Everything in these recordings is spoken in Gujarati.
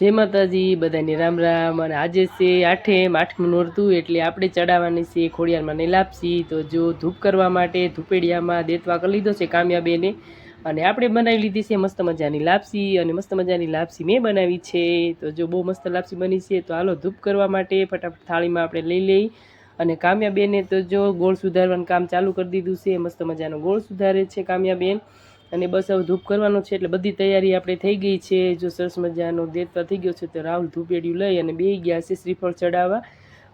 જય માતાજી, બધાને રામ રામ. અને આજે છે આઠેમ, આઠમું નોરતું એટલે આપણે ચડાવવાની છે ખોડિયારમાં નહીં લાપસી તો જો ધૂપ કરવા માટે ધૂપેડિયામાં દેતવા કરી લીધો છે કામ્યાબેને. અને આપણે બનાવી લીધી છે મસ્ત મજાની લાપસી. અને મસ્ત મજાની લાપસી મેં બનાવી છે. તો જો બહુ મસ્ત લાપસી બની છે, તો હાલો ધૂપ કરવા માટે ફટાફટ થાળીમાં આપણે લઈ લઈ. અને કામ્યાબેને તો જો ગોળ સુધારવાનું કામ ચાલુ કરી દીધું છે. મસ્ત મજાનો ગોળ સુધારે છે કામ્યાબેન. અને બસ હવે ધૂપ કરવાનું છે એટલે બધી તૈયારી આપણે થઈ ગઈ છે. જો સરસ મજાનો દેતવા થઈ ગયો છે તો રાહુલ ધૂપેડિયું લઈ અને બે ગયા છે શ્રીફળ ચડાવવા.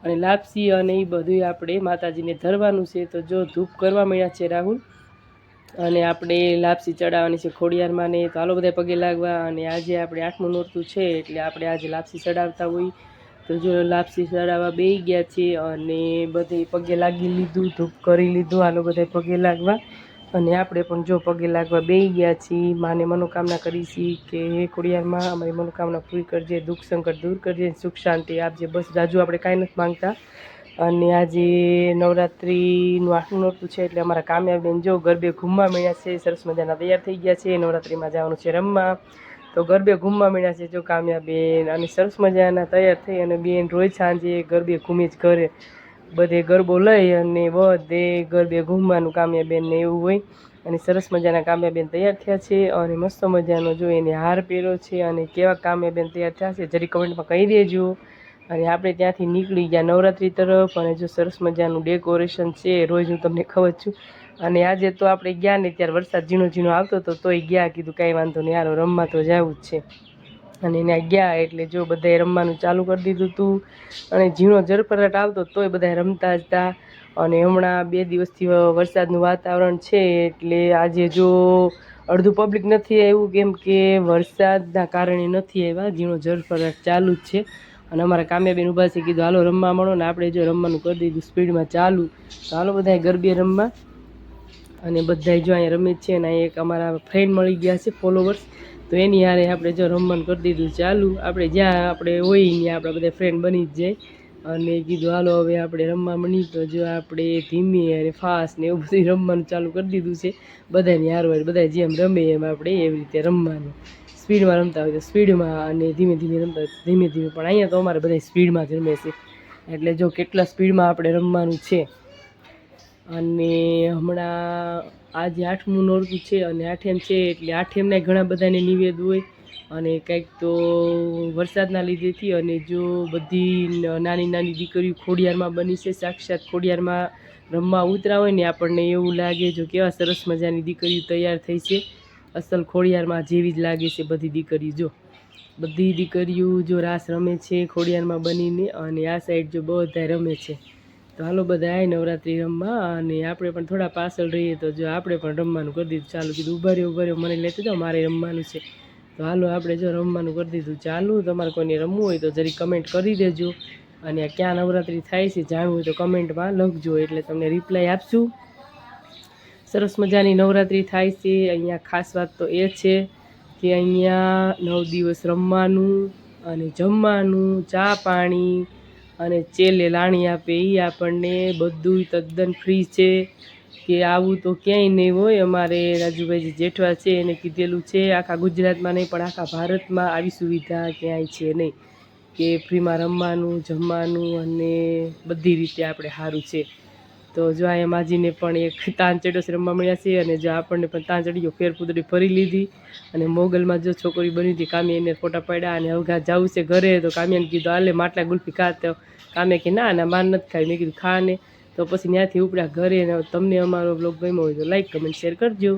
અને લાપસી અને એ બધું આપણે માતાજીને ધરવાનું છે. તો જો ધૂપ કરવા મળ્યા છે રાહુલ. અને આપણે લાપસી ચડાવવાની છે ખોડિયારમાં ને તો આલો બધા પગે લાગવા. અને આજે આપણે આઠમું નોરતું છે એટલે આપણે આજે લાપસી ચડાવતા હોઈ તો જો લાપસી ચડાવવા બે ગયા છે અને બધે પગે લાગી લીધું, ધૂપ કરી લીધું. આલો બધા પગે લાગવા. અને આપણે પણ જો પગે લાગવા બેહી ગયા છીએ, માને મનોકામના કરી છીએ કે હે ખોડિયારમાં અમારી મનોકામના પૂરી કરજે, દુઃખ સંકટ દૂર કરજે સુખ શાંતિ આપજે. બસ રાજુ આપણે કાંઈ નથી માંગતા. અને આજે નવરાત્રિનું આઠમું નોરતું છે એટલે અમારા કામ્યાબેન જો ગરબે ઘૂમવા મળ્યા છે, સરસ મજાના તૈયાર થઈ ગયા છે, નવરાત્રિમાં જવાનું છે રમવા. તો ગરબે ઘૂમવા મળ્યા છે જો કામ્યાબેન અને સરસ મજાના તૈયાર થઈ અને બેન રોજ સાંજે ગરબે ઘૂમી જ ઘરે બધે ગરબો લઈ અને બધે ગરબે ઘૂમવાનું કામ્યાબેનને એવું હોય. અને સરસ મજાના કામ્યાબેન તૈયાર થયા છે અને મસ્ત મજાનો જો એને હાર પહેર્યો છે અને કેવા કામ્યાબેન તૈયાર થયા છે જરી કમેન્ટમાં કહી દેજો. અને આપણે ત્યાંથી નીકળી ગયા નવરાત્રિ તરફ અને જો સરસ મજાનું ડેકોરેશન છે રોજ હું તમને ખબર છું. અને આજે તો આપણે ગયા ને ત્યારે વરસાદ ઝીણો ઝીણો આવતો હતો તોય ગયા કીધું કાંઈ વાંધો નહીં હારો રમવા તો જવું જ છે. અને એને ગયા એટલે જો બધાએ રમવાનું ચાલુ કરી દીધું હતું અને ઝીણો જરપરાટ આવતો તોય બધા રમતા જ હતા અને હમણાં બે દિવસથી વરસાદનું વાતાવરણ છે એટલે આજે જો અડધું પબ્લિક નથી આવ્યું કેમ કે વરસાદના કારણે નથી આવ્યા. ઝીણો જરફરાટ ચાલુ જ છે. અને અમારા કામ્યાબેન ઊભા છે, કીધું, હાલો, રમવા મળો ને આપણે જો રમવાનું કરી દીધું સ્પીડમાં ચાલુ. તો હાલો બધા ગરબે રમવા. અને બધા જો અહીંયા રમે છે અને એક અમારા ફ્રેન્ડ મળી ગયા છે ફોલોવર્સ તો એની હારે આપણે જો રમવાનું કરી દીધું ચાલુ. આપણે જ્યાં આપણે હોય ત્યાં આપણા બધા ફ્રેન્ડ બની જ જાય. અને કીધું, હાલો, હવે આપણે રમવા મળી તો જો આપણે ધીમી અને ફાસ્ટ ને એવું બધું રમવાનું ચાલુ કરી દીધું છે. બધાની હાર હોય બધા જેમ રમે એમ આપણે એવી રીતે રમવાનું. સ્પીડમાં રમતા હોય તો સ્પીડમાં અને ધીમે ધીમે રમતા હોય ધીમે ધીમે. પણ અહીંયા તો અમારે બધા સ્પીડમાં જ રમે છે. એટલે જો કેટલા સ્પીડમાં આપણે રમવાનું છે. અને હમણાં આજે આઠમું નોરતું છે અને આઠેમ છે એટલે આઠેમના ઘણા બધાને નિવેદ હોય અને કંઈક તો વરસાદના લીધેથી અને જો બધી નાની નાની દીકરીઓ ખોડિયારમાં બની છે, સાક્ષાત ખોડિયારમાં રમવા ઉતરા હોય ને આપણને એવું લાગે જો કેવા સરસ મજાની દીકરીઓ તૈયાર થઈ છે. અસલ ખોડિયારમાં જેવી જ લાગે છે બધી દીકરીઓ. જો બધી દીકરીઓ જો રાસ રમે છે ખોડિયારમાં બનીને અને આ સાઈડ જો બધા રમે છે. તો હાલો બધા આય નવરાત્રિ રમવા અને આપણે પણ થોડા પાછળ રહીએ તો જો આપણે પણ રમવાનું કરી દીધું. ચાલુ કીધું, ઊભા રહ્યો ઊભા રહ્યો, મને લેતો જાઓ, મારે રમવાનું છે. તો હાલો આપણે જો રમવાનું કરી દીધું. ચાલુ, તમારે કોઈને રમવું હોય તો જરી કમેન્ટ કરી દેજો. અને ક્યાં નવરાત્રિ થાય છે જાણવું હોય તો કમેન્ટમાં લખજો, એટલે તમને રિપ્લાય આપશું. સરસ મજાની નવરાત્રિ થાય છે. અહીંયા ખાસ વાત તો એ છે કે અહીંયા નવ દિવસ રમવાનું અને જમવાનું, ચા પાણી અને ચેલે લાણી આપે એ આપણને બધું તદ્દન ફ્રી છે. કે આવું તો ક્યાંય નહીં હોય. અમારે રાજુભાઈ જેઠવા છે, એને કીધેલું છે, આખા ગુજરાતમાં નહીં, પણ આખા ભારતમાં આવી સુવિધા ક્યાંય છે નહીં. કે ફ્રીમાં રમવાનું, જમવાનું અને બધી રીતે આપણે સારું છે. તો જો અહીંયા માજીને પણ એક તાન ચડ્યો રમવા મળ્યા છે અને જો આપણને પણ તાન ચડી ગયો ફેરપુતળી ફરી લીધી અને મોગલમાં જો છોકરી બની હતી કામે એને ફોટા પાડ્યા અને હવે જવું છે ઘરે, તો કામ્યાને કીધું, હાલે, માટલા ગુલ્ફી ખા. તો કામે કે, ના ના, માર નથી ખાઈ મેં કીધું, ખા ને. તો પછી ત્યાંથી ઉપડ્યા ઘરે અને તમને અમારો બ્લોગ ગમ્યો હોય તો લાઈક કમેન્ટ શેર કરજો.